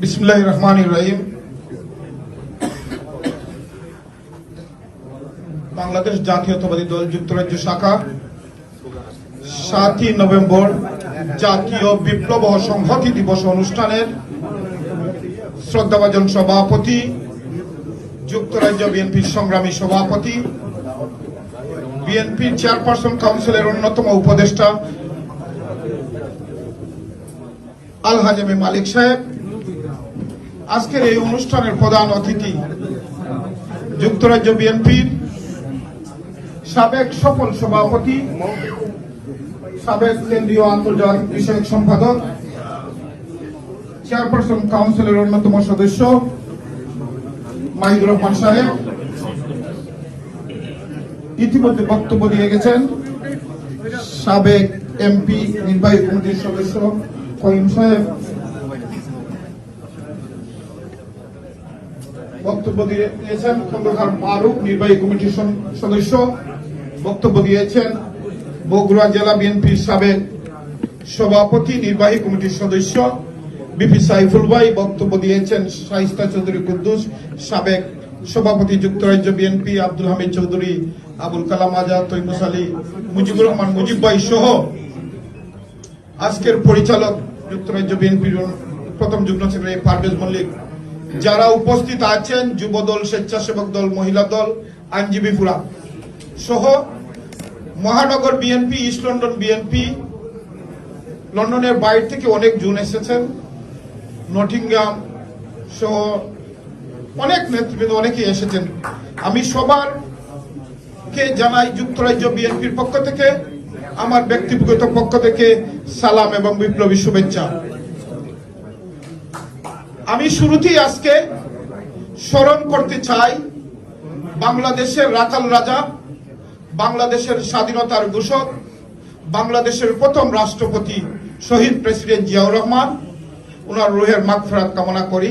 বিসমুল্লাহ রহমান রহিম। বাংলাদেশ জাতীয়তাবাদী দল যুক্তরাজ্য শাখা, সাতই নভেম্বর জাতীয় বিপ্লব ও সংহতি দিবস অনুষ্ঠানের শ্রদ্ধাভাজন সভাপতি, যুক্তরাজ্য বিএনপির সংগ্রামী সভাপতি, বিএনপির চেয়ারপারসন কাউন্সিলের অন্যতম উপদেষ্টা আল হাজামে মালিক সাহেব, আজকের এই অনুষ্ঠানের প্রধান অতিথি যুক্তরাজ্য বিএনপির সাবেক সফল সভাপতি, সাবেক কেন্দ্রীয় আন্তর্জাতিক বিষয়ক সম্পাদক, চেয়ারপারসন কাউন্সিলের অন্যতম সদস্য মাহিদুর রহমান সাহেব, ইতিমধ্যে বক্তব্য দিয়ে গেছেন সাবেক এমপি নির্বাহী কমিটির সদস্য বক্তব্য দিয়েছেন খন্দকার ফারুক, নির্বাহী কমিটির সদস্য। বক্তব্য দিয়েছেন বগুড়া জেলা বিএনপির সাবেক সভাপতি, নির্বাহী কমিটির সদস্য। বিপি সাইফুল ভাই বক্তব্য দিয়েছেন শাহিস্তা চৌধুরী কুদ্দুস, সাবেক সভাপতি যুক্তরাজ্য বিএনপি আব্দুল হামিদ চৌধুরী, আবুল কালাম আজাদ তৈমুস আলী, মুজিবুর রহমান মুজিব ভাই সহ আজকের পরিচালক যুক্তরাজ্য বিএনপির প্রথম যুগ্ম সেক্রেটারি পারভেজ মল্লিক, যারা উপস্থিত আছেন যুব দল স্বেচ্ছাসেবক দল, মহিলা দল, আইনজীবী ফুরা সহ মহানগর বিএনপি, ইস্ট লন্ডন বিএনপি, লন্ডনের বাইরে থেকে অনেক জুন এসেছেন নটিংগাম সহ অনেক নেতৃবৃন্দ, অনেকেই এসেছেন। আমি সবার কে জানাই যুক্তরাজ্য বিএনপির পক্ষ থেকে আমার ব্যক্তিগত পক্ষ থেকে সালাম এবং বিপ্লবী শুভেচ্ছা। আমি শুরুতেই আজকে স্মরণ করতে চাই বাংলাদেশের রাখাল রাজা বাংলাদেশের স্বাধীনতার ঘোষক বাংলাদেশের প্রথম রাষ্ট্রপতি শহীদ প্রেসিডেন্ট জিয়াউর রহমান। ওনার রুহের মাগফিরাত কামনা করি।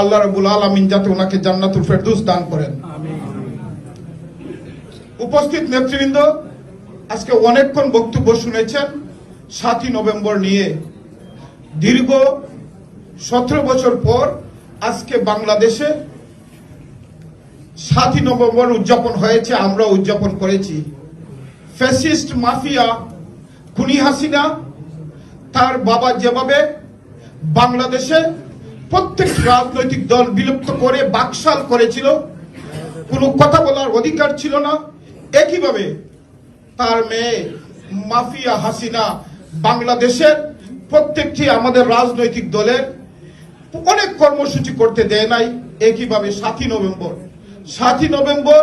আল্লাহ রবুল আলমিন যাতে ওনাকে জান্নাতুল ফেরদৌস দান করেন। উপস্থিত নেতৃবৃন্দ আজকে অনেকক্ষণ বক্তব্য শুনেছেন, সাতই নভেম্বর নিয়ে। দীর্ঘ সতেরো বছর পর আজকে বাংলাদেশে সাতই নভেম্বর উদযাপন হয়েছে আমরা উদযাপন করেছি। ফ্যাসিস্ট মাফিয়া খুনি হাসিনা, তার বাবা যেভাবে বাংলাদেশে প্রত্যেক রাজনৈতিক দল বিলুপ্ত করে বাকশাল করেছিল, কোনো কথা বলার অধিকার ছিল না, একইভাবে তার মেয়ে মাফিয়া হাসিনা বাংলাদেশের প্রত্যেকটি আমাদের রাজনৈতিক দলের অনেক কর্মসূচি করতে দেয় নাই, একইভাবে সাতই নভেম্বর। সাতই নভেম্বর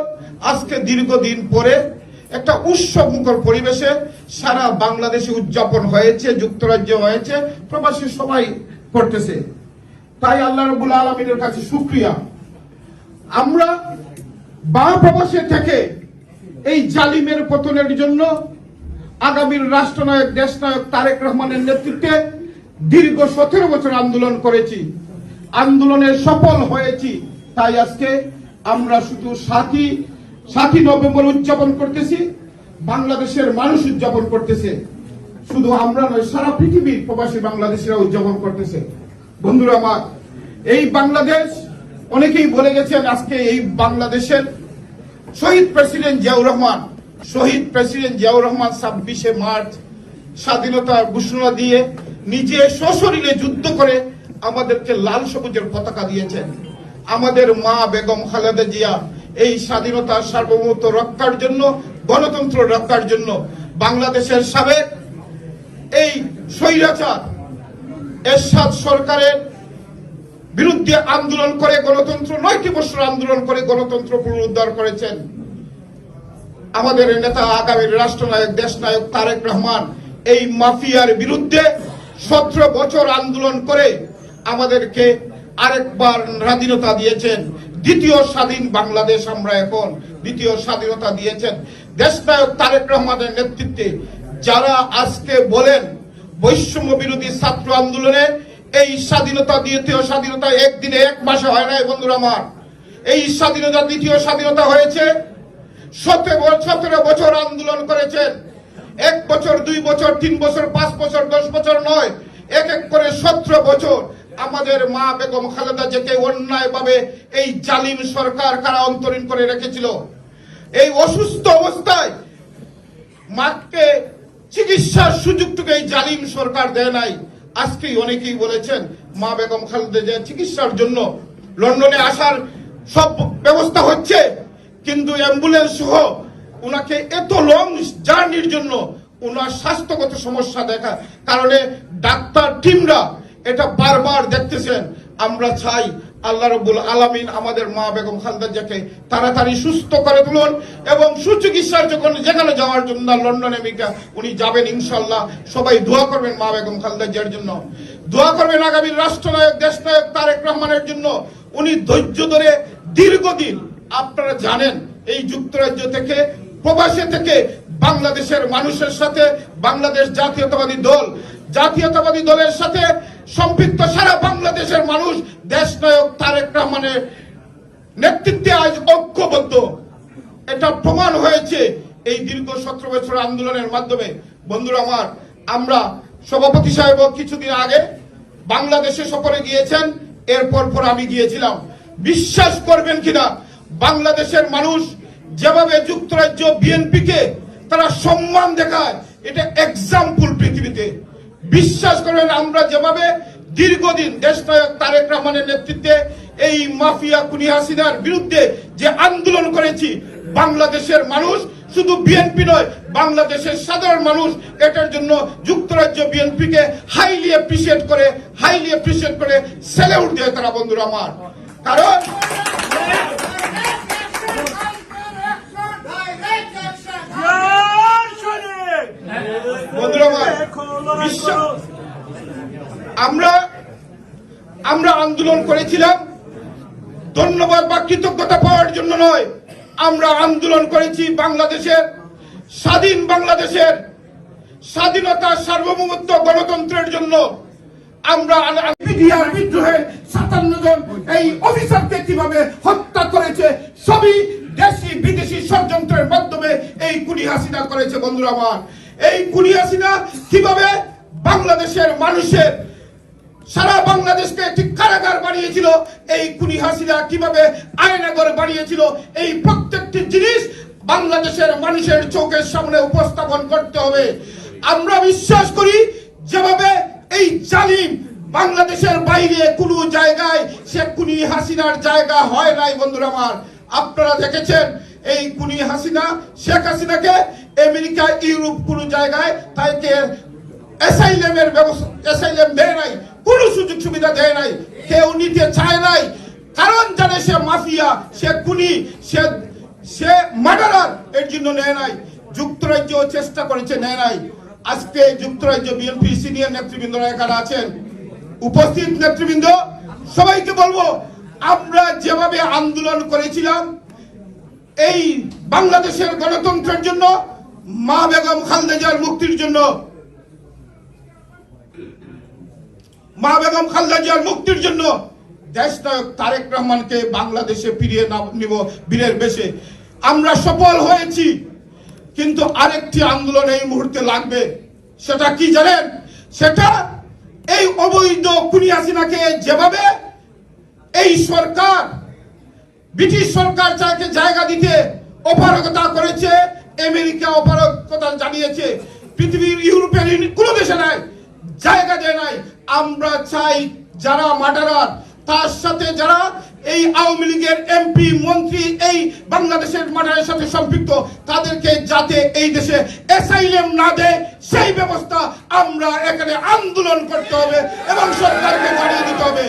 আজকে দীর্ঘদিন পরে একটা উৎসব মুখর পরিবেশে সারা বাংলাদেশে উদযাপন হয়েছে, যুক্তরাজ্য হয়েছে, প্রবাসী সবাই করতেছে। তাই আল্লাহ রবুল আলমিনের কাছে সুক্রিয়া আমরা বা প্রবাসে থেকে এই জালিমের পতনের জন্য আগামীর রাষ্ট্রনায়ক, দেশনায়ক তারেক রহমানের নেতৃত্বে দীর্ঘ সতেরো বছর আন্দোলন করেছি। আন্দোলনে সফল হয়েছি। তাই আজকে আমরা শুধু সাতই সাতই নভেম্বর উদযাপন করতেছি, বাংলাদেশের মানুষ উদযাপন করতেছে। শুধু আমরা নয়, সারা পৃথিবীর প্রবাসী বাংলাদেশিরা উদযাপন করতেছে। বন্ধুরা আমার, এই বাংলাদেশ, অনেকেই বলে গেছেন আজকে এই বাংলাদেশের শহীদ প্রেসিডেন্ট জিয়াউর রহমান, শহীদ প্রেসিডেন্ট জিয়াউর রহমান ছাব্বিশে মার্চ স্বাধীনতার ঘোষণা দিয়ে নিজে সশরীরে যুদ্ধ করে আমাদেরকে লাল সবুজের পতাকা দিয়েছেন। আমাদের মা বেগম খালেদা জিয়া এই স্বাধীনতার সার্বভৌমত্ব রক্ষার জন্য, গণতন্ত্র রক্ষার জন্য বাংলাদেশের সাবেক এই স্বৈরাচার এরশাদ সরকারের বিরুদ্ধে আন্দোলন করে গণতন্ত্র নয়টি বছর আন্দোলন করে গণতন্ত্র পুনরুদ্ধার করেছেন? আমাদের নেতা আগামীর রাষ্ট্রনায়ক, দেশনায়ক তারেক রহমান এই মাফিয়ার বিরুদ্ধে সতেরো বছর আন্দোলন করে আমাদেরকে আরেকবার স্বাধীনতা দিয়েছেন। দ্বিতীয় স্বাধীন বাংলাদেশ আমরা এখন দ্বিতীয় স্বাধীনতা দিয়েছেন। দেশনায়ক তারেক রহমানের নেতৃত্বে যারা আজকে বলেন বৈষম্য বিরোধী ছাত্র আন্দোলনে এই স্বাধীনতা দ্বিতীয় স্বাধীনতা একদিনে এক মাসে হয় নাই, বন্ধুরা আমার। এই স্বাধীনতা দ্বিতীয় স্বাধীনতা হয়েছে, সতেরো বছর আন্দোলন করেছেন। এক বছর, দুই বছর, তিন বছর, পাঁচ বছর, দশ বছর নয়, এক এক করে সতেরো বছর আমাদের মা বেগম খালেদা জিয়াকে অন্যায়ভাবে এই জালিম সরকার কারা অন্তরীণ করে রেখেছিল? এই অসুস্থ অবস্থায় মাকে চিকিৎসার সুযোগটুকু এই জালিম সরকার দেয় নাই। আজকেই অনেকেই বলেছেন, মা বেগম খালেদা চিকিৎসার জন্য লন্ডনে আসার সব ব্যবস্থা হচ্ছে, কিন্তু অ্যাম্বুলেন্স সহ ওনাকে এত লং জার্নির জন্য ওনার স্বাস্থ্যগত সমস্যা দেখা, কারণে ডাক্তার টিমরা এটা বারবার দেখতেছেন। আমরা চাই আল্লাহ রব্বুল আলামিন আমাদের মা বেগম খালেদা জিয়াকে তাড়াতাড়ি সুস্থ করে তুলুন এবং সুচিকিৎসার যখন যেখানে যাওয়ার জন্য লন্ডন আমেরিকা উনি যাবেন ইনশাল্লাহ সবাই দোয়া করবেন মা বেগম খালেদা জিয়ার জন্য। দোয়া করবেন আগামী রাষ্ট্রনায়ক, দেশনায়ক তারেক রহমানের জন্য। উনি ধৈর্য ধরে দীর্ঘদিন, আপনারা জানেন, এই যুক্তরাজ্য থেকে, প্রবাসী থেকে বাংলাদেশের মানুষের সাথে বাংলাদেশ জাতীয়তাবাদী দল, জাতীয়তাবাদী দলের সাথে সম্পৃক্ত সারা বাংলাদেশের মানুষ, দেশনায়ক তারেক রহমানের নেতৃত্বে আজ ঐক্যবদ্ধ। এটা প্রমাণ হয়েছে এই দীর্ঘ সতেরো বছর আন্দোলনের মাধ্যমে। বন্ধুরা আমার, আমরা সভাপতি সাহেব কিছুদিন আগে বাংলাদেশে সফরে গিয়েছেন, এরপর পর আমি গিয়েছিলাম। বিশ্বাস করবেন কিনা, বাংলাদেশের মানুষ যেভাবে যুক্তরাজ্য বিএনপিকে তারা সম্মান দেখায়, এটা এক্সাম্পল পৃথিবীতে। বিশ্বাস করবেন আমরা যেভাবে দীর্ঘদিন দেশনায়ক তারেক রহমানের নেতৃত্বে এই মাফিয়া কুনি হাসিনার বিরুদ্ধে যে আন্দোলন করেছি, বাংলাদেশের মানুষ শুধু বিএনপি নয়, বাংলাদেশের সাধারণ মানুষ এটার জন্য যুক্তরাজ্য বিএনপিকে হাইলি অ্যাপ্রিসিয়েট করে হাইলি অ্যাপ্রিসিয়েট করে স্যালিউট দেয় তারা বন্ধুরা আমার। কারণ আমরা আমরা আন্দোলন করেছিলাম। ধন্যবাদ বা কৃতজ্ঞতা পাওয়ার জন্য নয়, আমরা আন্দোলন করেছি বাংলাদেশের, স্বাধীন বাংলাদেশের স্বাধীনতা সার্বভৌমত্ব গণতন্ত্রের জন্য। আমরা বিডিআর বিদ্রোহে সাতান্ন জন এই অফিসারকে কীভাবে হত্যা করেছে, সবই দেশি বিদেশি ষড়যন্ত্রের মাধ্যমে এই কুনি হাসিনা করেছে, বন্ধুরা আমার। এই কুনি হাসিনা কীভাবে বাংলাদেশের মানুষের সারা বাংলাদেশকে একটি কারাগার বানিয়েছিল। এই কুনি হাসিনা কীভাবে আয়নাগর বানিয়েছিল, এই প্রত্যেকটি জিনিস বাংলাদেশের মানুষের চোখের সামনে উপস্থাপন করতে হবে। আমরা বিশ্বাস করি, যেভাবে এই জালিম বাংলাদেশের বাইরে কোনো জায়গায় সে কুনি হাসিনার জায়গা হয় নাই, বন্ধুরা আমার। আপনারা দেখেছেন, এই কুনি হাসিনা, শেখ হাসিনাকে আমেরিকা, ইউরোপ কোনো জায়গায় তাইকে অ্যাসাইলেমের ব্যবস্থা অ্যাসাইলেম দেয় নাই। কোনো সুযোগ সুবিধা দেয় নাই, কেউ নিতে চায় নাই। কারণ জানে সে মাফিয়া, সে খুনি, সে সে মার্ডারার এর জন্য নেয় নাই। যুক্তরাজ্য চেষ্টা করেছে, নেয় নাই। আজকে যুক্তরাজ্য বিএনপি সিনিয়র নেতৃবৃন্দরা এখানে আছেন। উপস্থিত নেতৃবৃন্দ, সবাইকে বলব, আমরা যেভাবে আন্দোলন করেছিলাম, এই বাংলাদেশের গণতন্ত্রের জন্য, মা বেগম খালদেজার মুক্তির জন্য মা বেগম খালদা জিয়ার মুক্তির জন্য দেশনায়ক তারেক রহমানকে বাংলাদেশে ফিরিয়ে নিব বীরের বেশে। আমরা সফল হয়েছি, কিন্তু আরেকটি আন্দোলন এই মুহূর্তে লাগবে। সেটা কি জানেন? সেটা এই অবৈধ খুনি হাসিনাকে যেভাবে এই সরকার, ব্রিটিশ সরকার যাকে জায়গা দিতে অপারগতা করেছে, আমেরিকা অপারগতা জানিয়েছে, পৃথিবীর ইউরোপের কোনো দেশে নাই, জায়গা দেয় নাই। আমরা চাই যারা মার্ডারার, তার সাথে যারা এই আওয়ামী লীগের এমপি মন্ত্রী, এই বাংলাদেশের মার্ডারের সাথে সম্পৃক্ত, তাদেরকে যাতে এই দেশে অ্যাসাইলেম না দেয়, সেই ব্যবস্থা আমরা এখানে আন্দোলন করতে হবে এবং সরকারকে জানিয়ে দিতে হবে।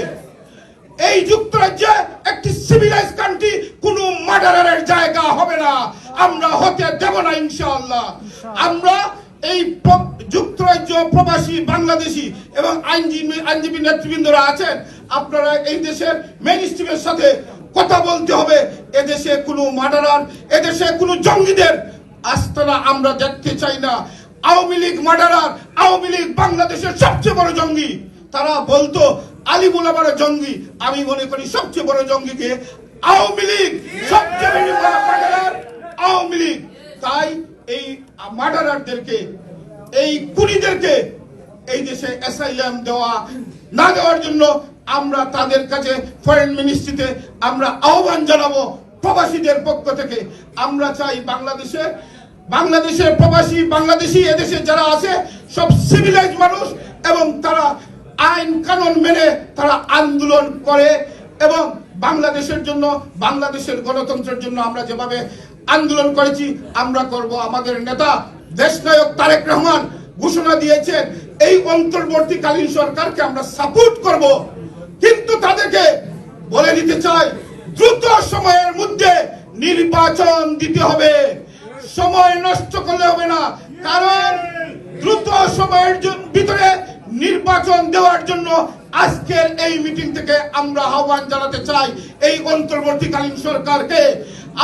এই যুক্তরাজ্যে একটি সিভিলাইজ কান্ট্রি কোন মার্ডারের জায়গা হবে না। আমরা হতে দেব না ইনশাআল্লাহ। আমরা এই যুক্তরাজ্য প্রবাসী বাংলাদেশি এবং আইনজীবী আইনজীবী নেতৃবৃন্দরা আছেন, আপনারা এই দেশের মেন সাথে কথা বলতে হবে। এদেশে কোনো মার্ডারার, এদেশে কোনো জঙ্গিদের আস্তানা আমরা দেখতে চাই না। আওয়ামী লীগ মার্ডারার, আওয়ামী লীগ বাংলাদেশের সবচেয়ে বড় জঙ্গি। তারা বলতো, আলিমুল আমার জঙ্গি। আমি মনে করি সবচেয়ে বড় জঙ্গিকে আওয়ামী লীগ, সবচেয়ে বেশি বড় মার্ডারার আওয়ামী লীগ তাই এই মার্ডারারদেরকে এই কুড়িদেরকে এই দেশে অ্যাসাইলাম দেওয়া না দেওয়ার জন্য আমরা তাদের কাছে ফরেন মিনিস্ট্রিতে আমরা আহ্বান জানাব প্রবাসীদের পক্ষ থেকে। আমরা চাই বাংলাদেশে, বাংলাদেশের প্রবাসী, বাংলাদেশি এদেশে যারা আছে, সব সিভিলাইজ মানুষ এবং তারা আইন কানুন মেনে তারা আন্দোলন করে এবং বাংলাদেশের জন্য, বাংলাদেশের গণতন্ত্রের জন্য আমরা যেভাবে আন্দোলন করেছি, আমরা করব। আমাদের নেতা দেশনায়ক তারেক রহমান ঘোষণা দিয়েছেন, এই অন্তর্বর্তীকালীন সরকারকে আমরা সাপোর্ট করব। কিন্তু তাদেরকে বলে দিতে চাই, দ্রুত সময়ের মধ্যে নির্বাচন দিতে হবে। সময় নষ্ট করলে হবে না। কারণ দ্রুত সময়ের ভিতরে নির্বাচন দেওয়ার জন্য আজকের এই মিটিং থেকে আমরা আহ্বান জানাতে চাই, এই অন্তর্বর্তীকালীন সরকারকে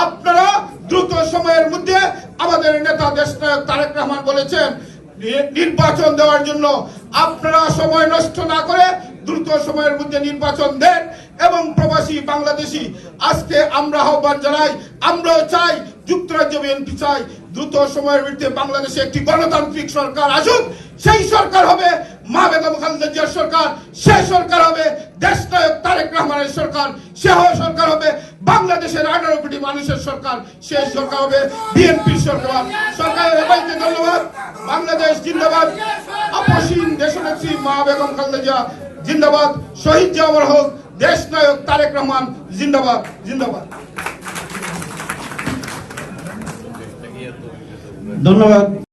আপনারা দ্রুত সময়ের মধ্যে আমাদের নেতা দেশনায়ক তারেক রহমান বলেছেন নির্বাচন দেওয়ার জন্য আপনারা সময় নষ্ট না করে দ্রুত সময়ের মধ্যে নির্বাচন দেন এবং প্রবাসী বাংলাদেশি, আজকে আমরা আহ্বান জানাই, আমরাও চাই যুক্তরাজ্য বিএনপি চাই, দ্রুত সময়ের মধ্যে বাংলাদেশে একটি গণতান্ত্রিক সরকার আসুক, সেই সরকার হবে মা বেগম খালেদা সরকার, সে সরকার হবে দেশনায়ক তারেক রহমানের সরকার সে সরকার হবে বাংলাদেশের আঠারো কোটি মানুষের সরকার সে সরকার হবে বিএনপি সরকার। সরকারের সবাইকে ধন্যবাদ। বাংলাদেশ জিন্দাবাদ। আপসীন দেশনেত্রী মা বেগম খালেদা জিন্দাবাদ। শহীদ জামর হোক দেশ নায়ক তারেক রহমান, জিন্দাবাদ জিন্দাবাদ। ধন্যবাদ।